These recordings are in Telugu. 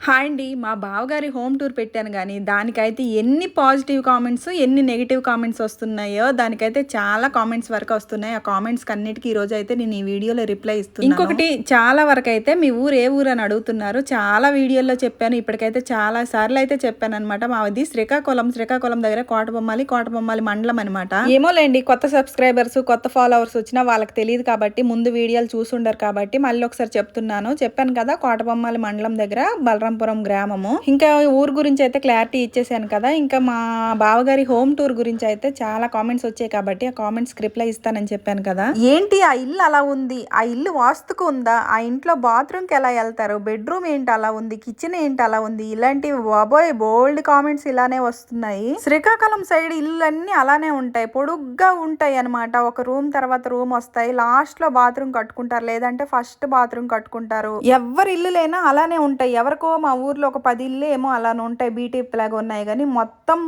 హాయ్ అండి మా బావగారి హోమ్ టూర్ పెట్టాను కానీ దానికైతే ఎన్ని పాజిటివ్ కామెంట్స్ ఎన్ని నెగిటివ్ కామెంట్స్ వస్తున్నాయో దానికైతే చాలా కామెంట్స్ వరకు వస్తున్నాయి. ఆ కామెంట్స్ అన్నిటికీ ఈ రోజు అయితే నేను ఈ వీడియోలో రిప్లై ఇస్తున్నాను. ఇంకొకటి చాలా వరకు అయితే మీ ఊరు ఏ ఊరు అని అడుగుతున్నారు. చాలా వీడియోల్లో చెప్పాను ఇప్పటికైతే చాలా సార్లు అయితే చెప్పాను అనమాట మాది శ్రీకాకుళం శ్రీకాకుళం దగ్గర కోటబొమ్మాలి కోటబొమ్మాలి మండలం అనమాట ఏమోలేండి కొత్త సబ్స్క్రైబర్స్ కొత్త ఫాలోవర్స్ వచ్చినా వాళ్ళకి తెలియదు కాబట్టి ముందు వీడియోలు చూసుండరు కాబట్టి మళ్ళీ ఒకసారి చెప్తున్నాను. చెప్పాను కదా కోటబొమ్మాలి మండలం దగ్గర బలరాం రాంపురం గ్రామము. ఇంకా ఊరు గురించి అయితే క్లారిటీ ఇచ్చేసాను కదా. ఇంకా మా బావగారి హోమ్ టూర్ గురించి అయితే చాలా కామెంట్స్ వచ్చాయి కాబట్టి ఆ కామెంట్స్ రిప్లై ఇస్తానని చెప్పాను కదా. ఏంటి? ఆ ఇల్లు అలా ఉంది. ఆ ఇల్లు వాస్తుకు ఉందా? ఆ ఇంట్లో బాత్రూమ్కి ఎలా వెళ్తారు? బెడ్రూమ్ ఏంటి అలా ఉంది? కిచెన్ ఏంటి అలా ఉంది? ఇలాంటివి బాబోయ్ బోల్డ్ కామెంట్స్ ఇలానే వస్తున్నాయి. శ్రీకాకుళం సైడ్ ఇల్లు అలానే ఉంటాయి. పొడుగ్గా ఉంటాయి అనమాట ఒక రూమ్ తర్వాత రూమ్ వస్తాయి. లాస్ట్లో బాత్రూమ్ కట్టుకుంటారు. లేదంటే ఫస్ట్ బాత్రూమ్ కట్టుకుంటారు. ఎవరి ఇల్లు లేనా అలానే ఉంటాయి. ఎవరికో మా ఊర్లో ఒక పది ఇల్లు ఏమో అలానే ఉంటాయి బీటీప్ లాగా ఉన్నాయి. కానీ మొత్తం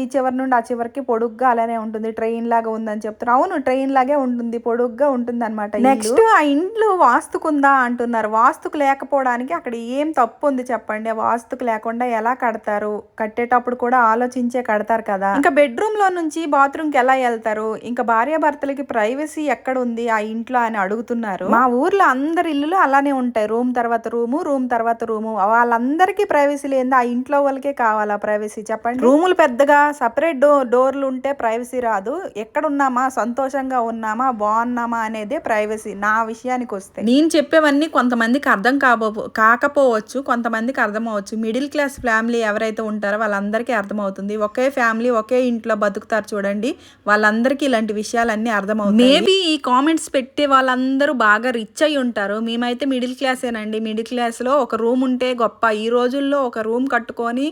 ఈ చివరి నుండి ఆ చివరికి పొడుగ్గా అలానే ఉంటుంది. ట్రైన్ లాగా ఉందని చెప్తున్నారు. అవును ట్రైన్ లాగే ఉంటుంది పొడుగ్గా ఉంటుంది అనమాట నెక్స్ట్ ఆ ఇంట్లో వాస్తుకుందా అంటున్నారు. వాస్తుకు లేకపోవడానికి అక్కడ ఏం తప్పు ఉంది చెప్పండి. వాస్తుకు లేకుండా ఎలా కడతారు? కట్టేటప్పుడు కూడా ఆలోచించే కడతారు కదా. ఇంకా బెడ్రూమ్లో నుంచి బాత్రూమ్కి ఎలా వెళ్తారు? ఇంకా భార్యాభర్తలకి ప్రైవసీ ఎక్కడ ఉంది ఆ ఇంట్లో అని అడుగుతున్నారు. మా ఊర్లో అందరి ఇల్లులు అలానే ఉంటాయి. రూమ్ తర్వాత రూము రూమ్ తర్వాత రూము. వాళ్ళందరికీ ప్రైవసీ లేదు ఆ ఇంట్లో వాళ్ళకే కావాలా ప్రైవసీ చెప్పండి. రూములు పెద్దగా సపరేట్ డో డోర్లు ఉంటే ప్రైవసీ రాదు. ఎక్కడ ఉన్నామా సంతోషంగా ఉన్నామా? బాగున్నామా అనేదే ప్రైవసీ నా విషయానికి వస్తే. నేను చెప్పేవన్నీ కొంతమందికి అర్థం కాబో కాకపోవచ్చు కొంతమందికి అర్థం అవ్వచ్చు మిడిల్ క్లాస్ ఫ్యామిలీ ఎవరైతే ఉంటారో వాళ్ళందరికీ అర్థమవుతుంది. ఒకే ఫ్యామిలీ ఒకే ఇంట్లో బతుకుతారు చూడండి. వాళ్ళందరికీ ఇలాంటి విషయాలన్నీ అర్థమవుతాయి. మేబీ ఈ కామెంట్స్ పెట్టే వాళ్ళందరూ బాగా రిచ్ అయి ఉంటారు. మేమైతే మిడిల్ క్లాసేనండి మిడిల్ క్లాస్లో ఒక రూమ్ ఉంటే గొప్ప గొప్ప ఈ రోజుల్లో ఒక రూమ్ కట్టుకొని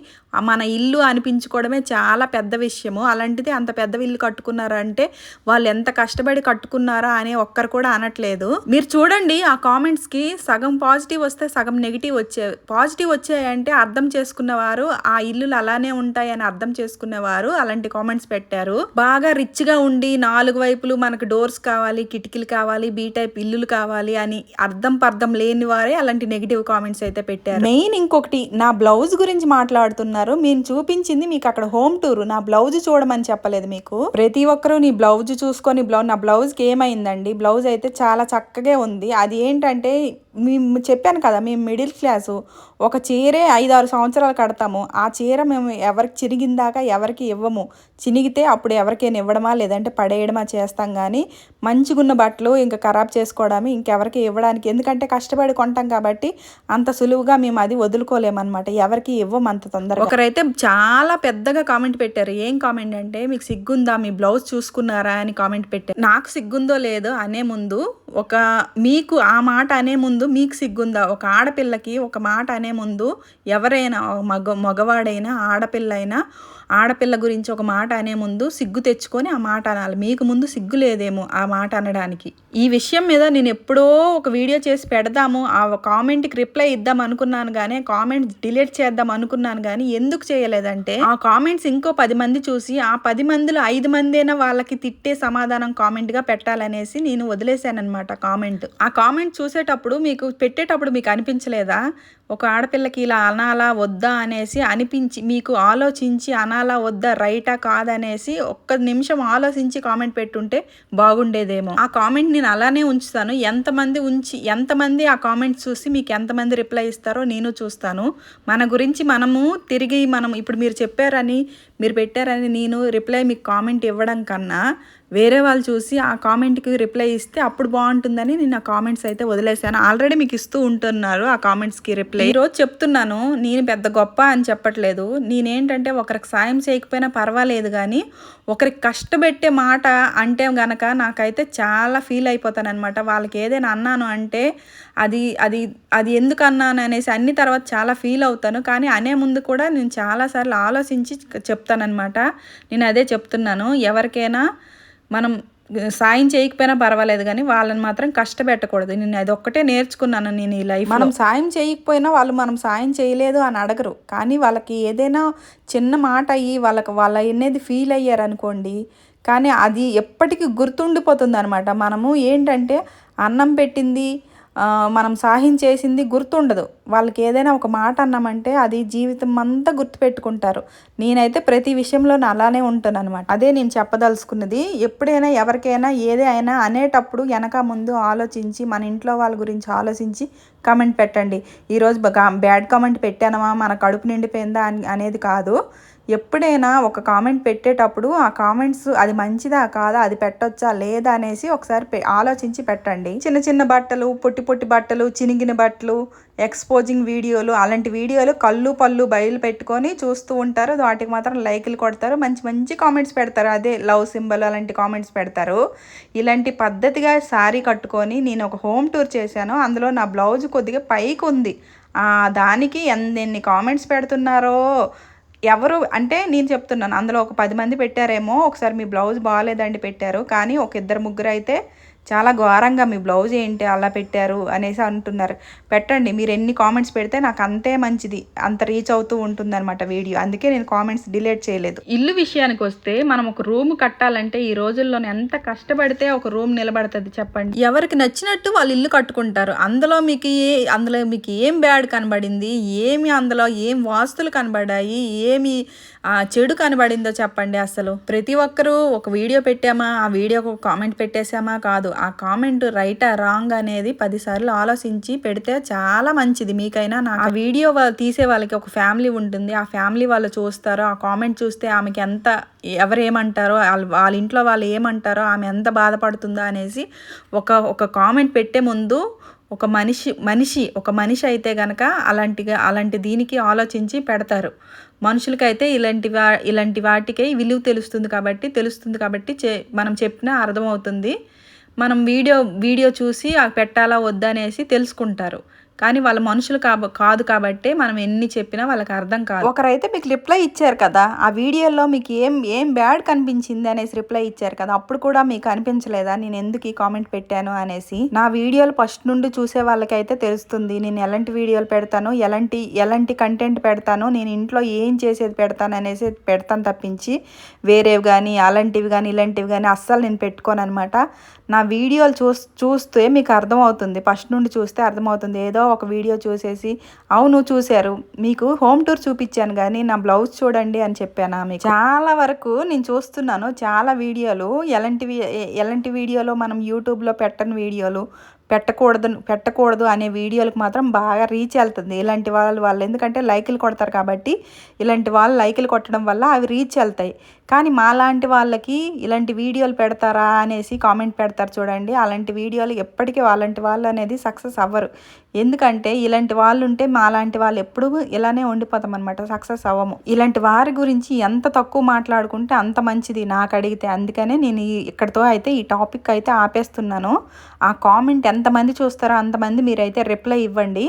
మన ఇల్లు అనిపించుకోవడమే చాలా పెద్ద విషయము. అలాంటిది అంత పెద్ద ఇల్లు కట్టుకున్నారంటే వాళ్ళు ఎంత కష్టపడి కట్టుకున్నారా అని ఒక్కరు కూడా అనట్లేదు. మీరు చూడండి ఆ కామెంట్స్కి సగం పాజిటివ్ వస్తే సగం నెగిటివ్ వచ్చే పాజిటివ్ వచ్చాయంటే అర్థం చేసుకున్నవారు ఆ ఇల్లులు అలానే ఉంటాయని అర్థం చేసుకునేవారు అలాంటి కామెంట్స్ పెట్టారు. బాగా రిచ్గా ఉండి నాలుగు వైపులు మనకు డోర్స్ కావాలి కిటికీలు కావాలి బీ టైప్ ఇల్లులు కావాలి అని అర్థం పర్థం లేని వారే అలాంటి నెగిటివ్ కామెంట్స్ అయితే పెట్టారు. మెయిన్ ఇంకొకటి నా బ్లౌజ్ గురించి మాట్లాడుతున్నారు. మీరు చూపించింది మీకు అక్కడ హోమ్ టూర్. నా బ్లౌజ్ చూడమని చెప్పలేదు మీకు. ప్రతి ఒక్కరూ నీ బ్లౌజ్ చూసుకొని బ్లౌజ్ నా బ్లౌజ్కి ఏమైందండి? బ్లౌజ్ అయితే చాలా చక్కగా ఉంది. అది ఏంటంటే మేము చెప్పాను కదా మేము మిడిల్ క్లాసు ఒక చీరే ఐదు ఆరు సంవత్సరాలు కడతాము. ఆ చీర మేము ఎవరికి చిరిగిందాక ఎవరికి ఇవ్వము. చినిగితే అప్పుడు ఎవరికైనా ఇవ్వడమా లేదంటే పడేయడమా చేస్తాం కానీ మంచిగున్న బట్టలు ఇంకా ఖరాబ్ చేసుకోవడమే ఇంకెవరికి ఇవ్వడానికి. ఎందుకంటే కష్టపడి కొంటాం కాబట్టి అంత సులువుగా మేము అది వదులుకోలేమన్నమాట. ఎవరికి ఇవ్వం అంత తొందరగా. ఒకరైతే చాలా పెద్దగా కామెంట్ పెట్టారు. ఏం కామెంట్ అంటే మీకు సిగ్గుందా? మీ బ్లౌజ్ చూసుకున్నారా? అని కామెంట్ పెట్టారు. నాకు సిగ్గుందో లేదో అనే ముందు ఒక మీకు ఆ మాట అనే ముందు మీకు సిగ్గుందా? ఒక ఆడపిల్లకి ఒక మాట అనే ముందు ఎవరైనా మగ మగవాడైనా ఆడపిల్ల అయినా ఆడపిల్ల గురించి ఒక మాట అనే ముందు సిగ్గు తెచ్చుకొని ఆ మాట అనాలి. మీకు ముందు సిగ్గు లేదేమో ఆ మాట అనడానికి. ఈ విషయం మీద నేను ఎప్పుడో ఒక వీడియో చేసి పెడదాము. ఆ కామెంట్కి రిప్లై ఇద్దాం అనుకున్నాను కానీ కామెంట్ డిలీట్ చేద్దాం అనుకున్నాను కానీ ఎందుకు చేయలేదంటే ఆ కామెంట్స్ ఇంకో పది మంది చూసి ఆ పది మందిలో ఐదు మంది వాళ్ళకి తిట్టే సమాధానం కామెంట్గా పెట్టాలనేసి నేను వదిలేశానమాట అనమాట కామెంట్. ఆ కామెంట్ చూసేటప్పుడు మీకు పెట్టేటప్పుడు మీకు అనిపించలేదా? ఒక ఆడపిల్లకి ఇలా అనాలా వద్దా అనేసి అనిపించి మీకు ఆలోచించి అనాలా వద్దా రైటా కాదనేసి ఒక్క నిమిషం ఆలోచించి కామెంట్ పెట్టుంటే బాగుండేదేమో. ఆ కామెంట్ నేను అలానే ఉంచుతాను. ఎంతమంది ఉంచి ఎంతమంది ఆ కామెంట్ చూసి మీకు ఎంతమంది రిప్లై ఇస్తారో నేను చూస్తాను. మన గురించి మనము తిరిగి మనం ఇప్పుడు మీరు చెప్పారని మీరు పెట్టారని నేను రిప్లై మీకు కామెంట్ ఇవ్వడం కన్నా వేరే వాళ్ళు చూసి ఆ కామెంట్కి రిప్లై ఇస్తే అప్పుడు బాగుంటుందని నేను ఆ కామెంట్స్ అయితే వదిలేశాను ఆల్రెడీ మీకు ఇస్తూ ఉంటున్నారు ఆ కామెంట్స్కి రిప్లై. ఈరోజు చెప్తున్నాను నేను పెద్ద గొప్ప అని చెప్పట్లేదు. నేనేంటంటే ఒకరికి సాయం చేయకపోయినా పర్వాలేదు కానీ ఒకరికి కష్టపెట్టే మాట అంటే గనక నాకైతే చాలా ఫీల్ అయిపోతాను అనమాట వాళ్ళకి ఏదైనా అన్నాను అంటే అది అది అది ఎందుకు అన్నాను అనేసి అన్ని తర్వాత చాలా ఫీల్ అవుతాను. కానీ అనే ముందు కూడా నేను చాలాసార్లు ఆలోచించి చెప్తానమాట నేను అదే చెప్తున్నాను ఎవరికైనా మనం సాయం చేయకపోయినా పర్వాలేదు కానీ వాళ్ళని మాత్రం కష్టపెట్టకూడదు. నేను అది ఒక్కటే నేర్చుకున్నాను నేను ఈ లైఫ్ మనం సాయం చేయకపోయినా వాళ్ళు మనం సాయం చేయలేదు అని అడగరు. కానీ వాళ్ళకి ఏదైనా చిన్న మాట అయ్యి వాళ్ళకి వాళ్ళ అనేది ఫీల్ అయ్యారు అనుకోండి కానీ అది ఎప్పటికీ గుర్తుండిపోతుంది అనమాట మనము ఏంటంటే అన్నం పెట్టింది మనం సాయం చేసింది గుర్తుండదు. వాళ్ళకి ఏదైనా ఒక మాట అన్నామంటే అది జీవితం అంతా గుర్తుపెట్టుకుంటారు. నేనైతే ప్రతి విషయంలోనూ అలానే ఉంటాను అనమాట అదే నేను చెప్పదలుచుకున్నది ఎప్పుడైనా ఎవరికైనా ఏదే అయినా అనేటప్పుడు వెనక ముందు ఆలోచించి మన ఇంట్లో వాళ్ళ గురించి ఆలోచించి కామెంట్ పెట్టండి. ఈరోజు బ్యాడ్ కామెంట్ పెట్టానమా? మన కడుపు నిండిపోయిందా అని అనేది కాదు. ఎప్పుడైనా ఒక కామెంట్ పెట్టేటప్పుడు ఆ కామెంట్స్ అది మంచిదా కాదా అది పెట్టొచ్చా లేదా అనేసి ఒకసారి ఆలోచించి పెట్టండి. చిన్న చిన్న బట్టలు పొట్టి పొట్టి బట్టలు చినిగిన బట్టలు ఎక్స్పోజింగ్ వీడియోలు అలాంటి వీడియోలు కళ్ళు పళ్ళు బయలు పెట్టుకొని చూస్తూ ఉంటారు. వాటికి మాత్రం లైకులు కొడతారు. మంచి మంచి కామెంట్స్ పెడతారు. అదే లవ్ సింబల్ అలాంటి కామెంట్స్ పెడతారు. ఇలాంటి పద్ధతిగా శారీ కట్టుకొని నేను ఒక హోమ్ టూర్ చేశాను. అందులో నా బ్లౌజ్ కొద్దిగా పైకి ఉంది దానికి ఎన్ని కామెంట్స్ పెడుతున్నారో ఎవరు అంటే నేను చెప్తున్నాను అందులో ఒక పది మంది పెట్టారేమో ఒకసారి మీ బ్లౌజ్ బాగాలేదండి పెట్టారు కానీ ఒక ఇద్దరు ముగ్గురు అయితే చాలా ఘోరంగా మీ బ్లౌజ్ ఏంటి అలా పెట్టారు అనేసి అంటున్నారు. పెట్టండి మీరు ఎన్ని కామెంట్స్ పెడితే నాకు అంతే మంచిది. అంత రీచ్ అవుతూ ఉంటుందన్నమాట వీడియో. అందుకే నేను కామెంట్స్ డిలీట్ చేయలేదు. ఇల్లు విషయానికి వస్తే మనం ఒక రూమ్ కట్టాలంటే ఈ రోజుల్లో ఎంత కష్టపడితే ఒక రూమ్ నిలబడుతుంది చెప్పండి. ఎవరికి నచ్చినట్టు వాళ్ళు ఇల్లు కట్టుకుంటారు. అందులో మీకు ఏ అందులో మీకు ఏం బ్యాడ్ కనబడింది ఏమి అందులో ఏం వాస్తులు కనబడాయి ఏమి ఆ, చెడు కనబడిందో చెప్పండి అసలు. ప్రతి ఒక్కరూ ఒక వీడియో పెట్టామా? ఆ వీడియోకి ఒక కామెంట్ పెట్టేశామా? కాదు. ఆ కామెంట్ రైటా రాంగ్ అనేది పదిసార్లు ఆలోచించి పెడితే చాలా మంచిది మీకైనా నా ఆ వీడియో తీసే వాళ్ళకి ఒక ఫ్యామిలీ ఉంటుంది. ఆ ఫ్యామిలీ వాళ్ళు చూస్తారు ఆ కామెంట్ చూస్తే ఆమెకి ఎంత ఎవరు ఏమంటారో వాళ్ళ వాళ్ళ ఇంట్లో వాళ్ళు ఏమంటారో ఆమె ఎంత బాధపడుతుందో అనేసి ఒక ఒక కామెంట్ పెట్టే ముందు ఒక మనిషి మనిషి ఒక మనిషి అయితే గనక అలాంటిగా అలాంటి దీనికి ఆలోచించి పెడతారు. మనుషులకైతే ఇలాంటి వా ఇలాంటి వాటికే విలువ తెలుస్తుంది కాబట్టి తెలుస్తుంది కాబట్టి చే మనం చెప్పినా అర్థమవుతుంది. మనం వీడియో వీడియో చూసి ఆ పెట్టాలా వద్దా అనేసి తెలుసుకుంటారు. కానీ వాళ్ళ మనుషులు కాబ కాదు కాబట్టి మనం ఎన్ని చెప్పినా వాళ్ళకి అర్థం కాదు. ఒకరైతే మీకు రిప్లై ఇచ్చారు కదా ఆ వీడియోలో మీకు ఏం ఏం బ్యాడ్ కనిపించింది అనేసి రిప్లై ఇచ్చారు కదా అప్పుడు కూడా మీకు అనిపించలేదా నేను ఎందుకు ఈ కామెంట్ పెట్టాను అనేసి? నా వీడియోలు ఫస్ట్ నుండి చూసే వాళ్ళకైతే తెలుస్తుంది నేను ఎలాంటి వీడియోలు పెడతాను ఎలాంటి ఎలాంటి కంటెంట్ పెడతాను నేను ఇంట్లో ఏం చేసేది పెడతాను అనేసి పెడతాను తప్పించి వేరేవి కానీ అలాంటివి కానీ ఇలాంటివి కానీ అస్సలు నేను పెట్టుకోను అనమాట నా వీడియోలు చూస్ చూస్తే మీకు అర్థమవుతుంది ఫస్ట్ నుండి చూస్తే అర్థమవుతుంది ఏదో ఒక వీడియో చూసేసి అవును చూశారు. మీకు హోమ్ టూర్ చూపించాను కానీ నా బ్లౌజ్ చూడండి అని చెప్పాను ఆమె చాలా వరకు నేను చూస్తున్నాను చాలా వీడియోలు. ఎలాంటివి ఎలాంటి వీడియోలో మనం యూట్యూబ్లో పెట్టని వీడియోలు పెట్టకూడదు పెట్టకూడదు అనే వీడియోలకు మాత్రం బాగా రీచ్ వెళ్తుంది. ఇలాంటి వాళ్ళు వాళ్ళు ఎందుకంటే లైకులు కొడతారు కాబట్టి ఇలాంటి వాళ్ళు లైకులు కొట్టడం వల్ల అవి రీచ్ వెళ్తాయి. కానీ మాలాంటి వాళ్ళకి ఇలాంటి వీడియోలు పెడతారా అనేసి కామెంట్ పెడతారు చూడండి. అలాంటి వీడియోలు ఎప్పటికీ వాళ్ళంటి వాళ్ళు అనేది సక్సెస్ అవ్వరు. ఎందుకంటే ఇలాంటి వాళ్ళు ఉంటే మాలాంటి వాళ్ళు ఎప్పుడూ ఇలానే ఉండిపోతాం అనమాట సక్సెస్ అవ్వము. ఇలాంటి వారి గురించి ఎంత తక్కువ మాట్లాడుకుంటే అంత మంచిది నాకు అడిగితే. అందుకనే నేను ఇక్కడితో అయితే ఈ టాపిక్ అయితే ఆపేస్తున్నాను. ఆ కామెంట్ ఎంతమంది చూస్తారో అంతమంది మీరైతే రిప్లై ఇవ్వండి.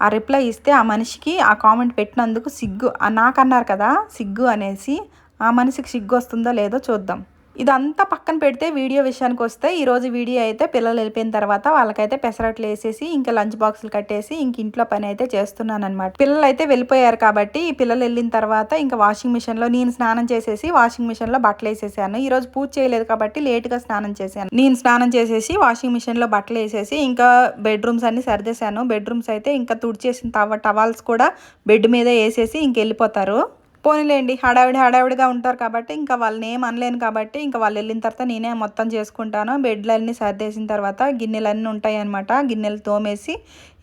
ఆ రిప్లై ఇస్తే ఆ మనిషికి ఆ కామెంట్ పెట్టినందుకు సిగ్గు. నాకన్నారు కదా సిగ్గు అనేసి ఆ మనిషికి సిగ్గు వస్తుందో లేదో చూద్దాం. ఇదంతా పక్కన పెడితే వీడియో విషయానికి వస్తే ఈరోజు వీడియో అయితే పిల్లలు వెళ్ళిపోయిన తర్వాత వాళ్ళకైతే పెసరట్లు వేసేసి ఇంకా లంచ్ బాక్సులు కట్టేసి ఇంక ఇంట్లో పని అయితే చేస్తున్నాను అనమాట పిల్లలు అయితే వెళ్ళిపోయారు కాబట్టి ఈ పిల్లలు వెళ్ళిన తర్వాత ఇంకా వాషింగ్ మిషన్లో నేను స్నానం చేసేసి వాషింగ్ మిషన్లో బట్టలు వేసేసాను. ఈరోజు పూజ చేయలేదు కాబట్టి లేట్గా స్నానం చేశాను. నేను స్నానం చేసేసి వాషింగ్ మిషన్లో బట్టలు వేసేసి ఇంకా బెడ్రూమ్స్ అన్ని సర్దేశాను. బెడ్రూమ్స్ అయితే ఇంకా తుడిచేసిన తవ టవాల్స్ కూడా బెడ్ మీద వేసేసి ఇంక వెళ్ళిపోతారు. పోనీలేండి హడావిడి హడావిడిగా ఉంటారు కాబట్టి ఇంకా వాళ్ళని ఏం అనలేను కాబట్టి ఇంకా వాళ్ళు వెళ్ళిన తర్వాత నేనే మొత్తం చేసుకుంటాను. బెడ్లన్నీ సర్దేసిన తర్వాత గిన్నెలన్నీ ఉంటాయి అనమాట గిన్నెలు తోమేసి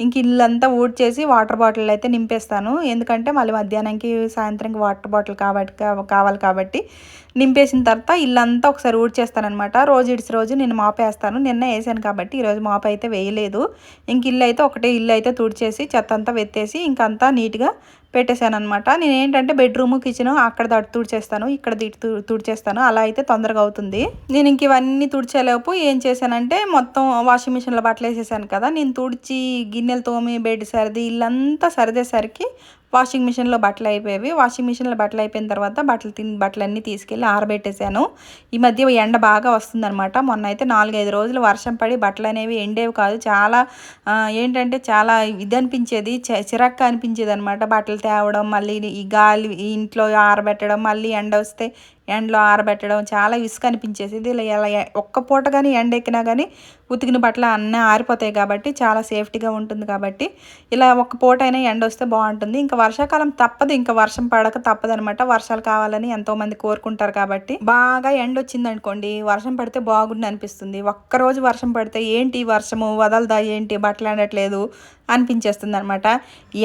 ఇంక ఇల్లంతా ఊడ్చేసి వాటర్ బాటిల్ అయితే నింపేస్తాను. ఎందుకంటే మళ్ళీ మధ్యాహ్నంకి సాయంత్రంకి వాటర్ బాటిల్ కాబట్టి కావాలి కాబట్టి నింపేసిన తర్వాత ఇల్లంతా ఒకసారి ఊడ్చేస్తానమాట రోజు ఇడిసి రోజు నేను మాపేస్తాను. నిన్న వేసాను కాబట్టి ఈరోజు మాప అయితే వేయలేదు. ఇంక ఇల్లు అయితే ఒకటే ఇల్లు అయితే తుడిచేసి చెత్త అంతా వెత్తేసి ఇంకంతా నీట్గా పెట్టేశాను అనమాట నేను ఏంటంటే బెడ్రూమ్ కిచెన్ అక్కడ తుడిచేస్తాను ఇక్కడ తుడిచేస్తాను. అలా అయితే తొందరగా అవుతుంది. నేను ఇంక ఇవన్నీ తుడిచేలోపు ఏం చేశానంటే మొత్తం వాషింగ్ మిషన్లో బట్టలు వేసేసాను కదా. నేను తుడిచి గిన్నెలు తోమి బెడ్ సర్ది ఇల్లంతా సరిదేసరికి వాషింగ్ మిషన్లో బట్టలు అయిపోయేవి. వాషింగ్ మిషన్లో బట్టలు అయిపోయిన తర్వాత బట్టలు తిని బట్టలన్నీ తీసుకెళ్ళి ఆరబెట్టేశాను ఈ మధ్య ఎండ బాగా వస్తుందన్నమాట. మొన్న అయితే నాలుగైదు రోజులు వర్షం పడి బట్టలు అనేవి ఎండేవి కాదు. చాలా ఏంటంటే చాలా ఇది అనిపించేది చ- అనిపించేది అనమాట బట్టలు తేవడం మళ్ళీ ఈ గాలి ఇంట్లో ఆరబెట్టడం మళ్ళీ ఎండ వస్తే ఎండలో ఆరబెట్టడం చాలా ఇసుక అనిపించేసేది. ఇలా ఎలా ఒక్క పూట కానీ ఎండ ఎక్కినా కానీ ఉతికిన బట్టలు అన్నీ ఆరిపోతాయి కాబట్టి చాలా సేఫ్టీగా ఉంటుంది కాబట్టి ఇలా ఒక్క పూట అయినా ఎండ వస్తే బాగుంటుంది. ఇంకా వర్షాకాలం తప్పదు. ఇంకా వర్షం పడక తప్పదనమాట. వర్షాలు కావాలని ఎంతోమంది కోరుకుంటారు కాబట్టి. బాగా ఎండ వచ్చింది అనుకోండి వర్షం పడితే బాగుండి అనిపిస్తుంది. ఒక్కరోజు వర్షం పడితే ఏంటి వర్షము? వదలదా ఏంటి? బట్టలు ఎండట్లేదు అనిపించేస్తుంది అనమాట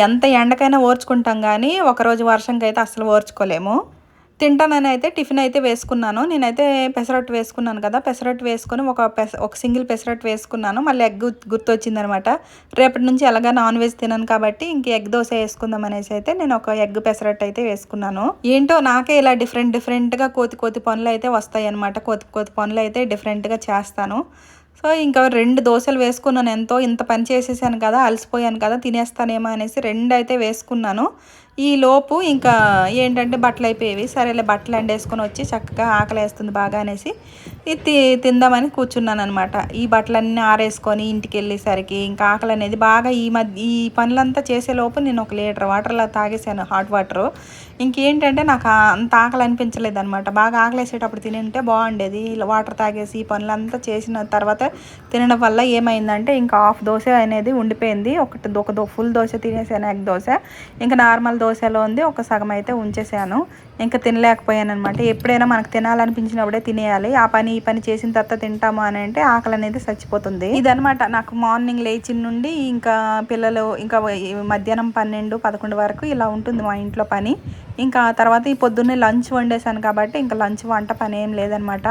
ఎంత ఎండకైనా ఓర్చుకుంటాం కానీ ఒకరోజు వర్షంకి అయితే అసలు ఓర్చుకోలేము. తింటానని అయితే టిఫిన్ అయితే వేసుకున్నాను. నేనైతే పెసరట్టు వేసుకున్నాను కదా పెసరట్టు వేసుకొని ఒక పెస ఒక సింగిల్ పెసరట్టు వేసుకున్నాను. మళ్ళీ ఎగ్ గుర్తొచ్చిందనమాట. రేపటి నుంచి ఎలాగా నాన్ వెజ్ తినను కాబట్టి ఇంక ఎగ్ దోశ వేసుకుందాం అనేసి అయితే నేను ఒక ఎగ్ పెసరట్టు అయితే వేసుకున్నాను. ఏంటో నాకే ఇలా డిఫరెంట్ డిఫరెంట్గా కోతి కోతి పనులు అయితే వస్తాయి అనమాట కోతి కోతి పనులు అయితే డిఫరెంట్గా చేస్తాను. సో ఇంకా రెండు దోశలు వేసుకున్నాను. ఎంతో ఇంత పని చేసేసాను కదా అలసిపోయాను కదా తినేస్తానేమో అనేసి రెండు అయితే వేసుకున్నాను. ఈ లోపు ఇంకా ఏంటంటే బట్టలు అయిపోయేవి. సరేలే బట్టలు ఎండేసుకొని వచ్చి చక్కగా ఆకలి వేస్తుంది బాగా అనేసి ఇది తి- తిందామని కూర్చున్నాను అనమాట ఈ బట్టలన్నీ ఆరేసుకొని ఇంటికి వెళ్ళేసరికి ఇంకా ఆకలి అనేది బాగా ఈ మధ్య ఈ పనులంతా చేసే లోపు నేను ఒక లీటర్ వాటర్లా తాగేసాను హాట్ వాటరు. ఇంకేంటంటే నాకు అంత ఆకలి అనిపించలేదు అనమాట బాగా ఆకలేసేటప్పుడు తిని ఉంటే బాగుండేది. ఇలా వాటర్ తాగేసి ఈ పనులంతా చేసిన తర్వాత తినడం వల్ల ఏమైందంటే ఇంకా హాఫ్ దోశ అనేది ఉండిపోయింది. ఒకటి ఒక దో ఫుల్ దోశ తినేసాను ఎగ్ దోశ. ఇంకా నార్మల్ దోశలో ఉంది ఒక సగం అయితే ఉంచేసాను. ఇంకా తినలేకపోయాను అనమాట ఎప్పుడైనా మనకు తినాలనిపించినప్పుడే తినేయాలి. ఆ పని ఈ పని చేసిన తర్వాత తింటాము అని అంటే ఆకలి అనేది చచ్చిపోతుంది. ఇదనమాట నాకు మార్నింగ్ లేచిన నుండి ఇంకా పిల్లలు ఇంకా మధ్యాహ్నం పన్నెండు పదకొండు వరకు ఇలా ఉంటుంది మా ఇంట్లో పని. ఇంకా తర్వాత ఈ పొద్దున్నే లంచ్ వండేసాను కాబట్టి ఇంకా లంచ్ వంట పని ఏం లేదనమాట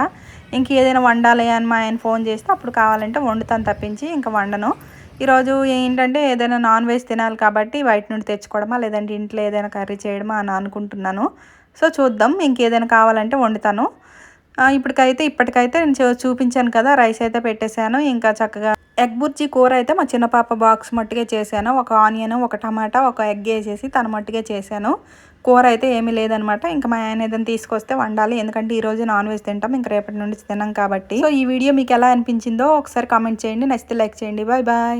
ఇంక ఏదైనా వండాలి అని మా ఆయన ఫోన్ చేస్తే అప్పుడు కావాలంటే వండుతాను తప్పించి ఇంకా వండను. ఈరోజు ఏంటంటే ఏదైనా నాన్ వెజ్ తినాలి కాబట్టి బయట నుండి తెచ్చుకోవడమా లేదంటే ఇంట్లో ఏదైనా కర్రీ చేయడమా అని అనుకుంటున్నాను. సో చూద్దాం ఇంకేదైనా కావాలంటే వండుతాను. ఇప్పటికైతే ఇప్పటికైతే నేను చూ- చూపించాను కదా రైస్ అయితే పెట్టేశాను. ఇంకా చక్కగా ఎగ్ బుర్జీ కూర అయితే మా చిన్న పాప బాక్స్ మట్టుగా చేశాను. ఒక ఆనియన్ ఒక టమాటా ఒక ఎగ్ వేసేసి తన మట్టుగా చేశాను. కూర అయితే ఏమీ లేదనమాట. ఇంకా మా ఆయన ఏదైనా తీసుకొస్తే వండాలి. ఎందుకంటే ఈ రోజు నాన్ వెజ్ తింటాం ఇంకా రేపటి నుండి తిన్నాం కాబట్టి. సో ఈ వీడియో మీకు ఎలా అనిపించిందో ఒకసారి కామెంట్ చేయండి. నచ్చితే లైక్ చేయండి. Bye bye.